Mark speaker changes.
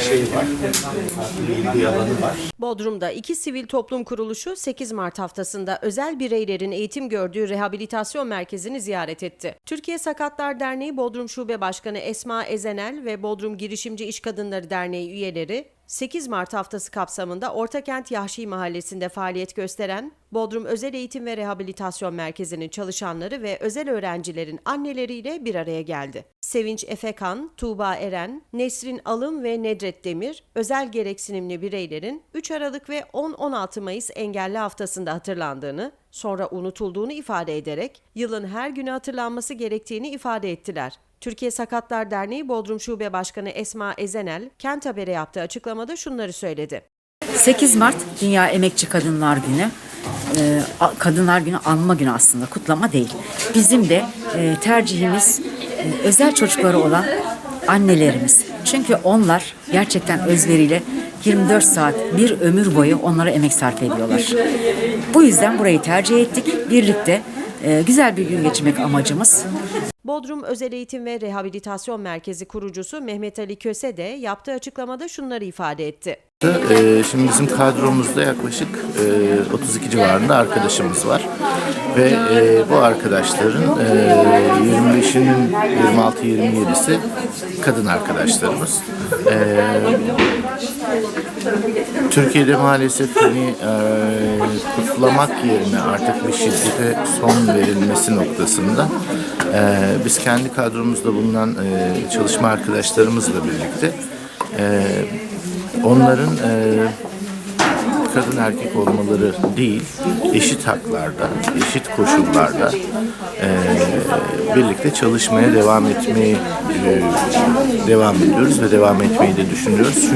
Speaker 1: şey var. Var.
Speaker 2: Bodrum'da iki sivil toplum kuruluşu 8 Mart haftasında özel bireylerin eğitim gördüğü rehabilitasyon merkezini ziyaret etti. Türkiye Sakatlar Derneği Bodrum Şube Başkanı Esma Ezenel ve Bodrum Girişimci İş Kadınları Derneği üyeleri 8 Mart haftası kapsamında Ortakent Yahşi Mahallesi'nde faaliyet gösteren Bodrum Özel Eğitim ve Rehabilitasyon Merkezi'nin çalışanları ve özel öğrencilerin anneleriyle bir araya geldi. Sevinç Efekan, Tuğba Eren, Nesrin Alım ve Nedret Demir, özel gereksinimli bireylerin 3 Aralık ve 10-16 Mayıs engelli haftasında hatırlandığını, sonra unutulduğunu ifade ederek yılın her günü hatırlanması gerektiğini ifade ettiler. Türkiye Sakatlar Derneği Bodrum Şube Başkanı Esma Ezenel, Kent Haber'e yaptığı açıklamada şunları söyledi.
Speaker 3: 8 Mart Dünya Emekçi Kadınlar Günü. Ee, Kadınlar Günü anma günü aslında kutlama değil. Bizim de e, tercihimiz e, özel çocukları olan annelerimiz. Çünkü onlar gerçekten özveriyle 24 saat bir ömür boyu onlara emek sarf ediyorlar. Bu yüzden burayı tercih ettik. Birlikte güzel bir gün geçirmek amacımız.
Speaker 2: Bodrum Özel Eğitim ve Rehabilitasyon Merkezi kurucusu Mehmet Ali Köse de yaptığı açıklamada şunları ifade etti.
Speaker 1: Ee, Şimdi bizim kadromuzda yaklaşık e, 32 civarında arkadaşımız var. Ve e, bu arkadaşların e, 25'inin 26-27'si kadın arkadaşlarımız. E, Türkiye'de maalesef hani e, kutlamak yerine artık bir şiddete son verilmesi noktasında e, biz kendi kadromuzda bulunan e, çalışma arkadaşlarımızla birlikte e, onların e, kadın erkek olmaları değil, eşit haklarda, eşit koşullarda e, birlikte çalışmaya devam etmeyi e, devam ediyoruz ve devam etmeyi de düşünüyoruz.